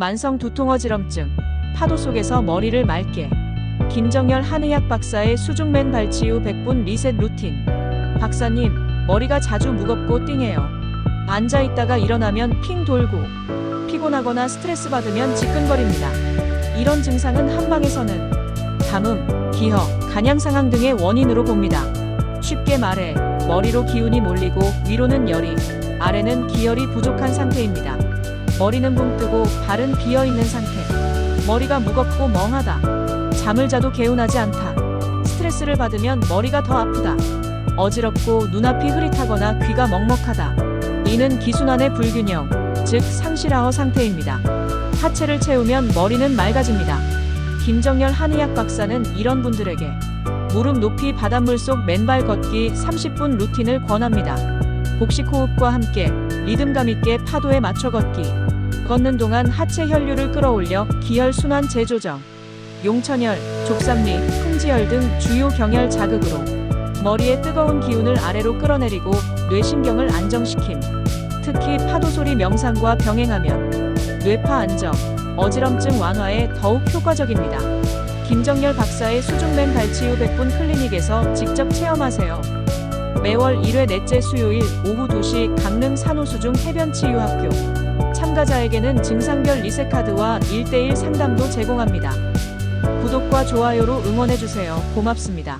만성 두통 어지럼증, 파도 속에서 머리를 맑게. 김정열 한의학 박사의 수중맨 발치 후 100분 리셋 루틴. 박사님, 머리가 자주 무겁고 띵해요. 앉아 있다가 일어나면 핑 돌고, 피곤하거나 스트레스 받으면 지끈거립니다. 이런 증상은 한방에서는 담음, 기허, 간양 상황 등의 원인으로 봅니다. 쉽게 말해 머리로 기운이 몰리고 위로는 열이, 아래는 기혈이 부족한 상태입니다. 머리는 붕 뜨고 발은 비어 있는 상태. 머리가 무겁고 멍하다. 잠을 자도 개운하지 않다. 스트레스를 받으면 머리가 더 아프다. 어지럽고 눈앞이 흐릿하거나 귀가 먹먹하다. 이는 기순환의 불균형, 즉 상실하어 상태입니다. 하체를 채우면 머리는 맑아집니다. 김정열 한의학 박사는 이런 분들에게 무릎 높이 바닷물 속 맨발 걷기 30분 루틴을 권합니다. 복식 호흡과 함께 리듬감 있게 파도에 맞춰 걷기. 걷는 동안 하체 혈류를 끌어올려 기혈 순환 재조정. 용천혈, 족삼리, 풍지혈 등 주요 경혈 자극으로 머리의 뜨거운 기운을 아래로 끌어내리고 뇌신경을 안정시킴. 특히 파도 소리 명상과 병행하면 뇌파 안정, 어지럼증 완화에 더욱 효과적입니다. 김정열 박사의 수중맨 발치 후 100분 클리닉에서 직접 체험하세요. 매월 1회 넷째 수요일 오후 2시 강릉 산호수중 해변치유학교. 참가자에게는 증상별 리셋카드와 1대1 상담도 제공합니다. 구독과 좋아요로 응원해주세요. 고맙습니다.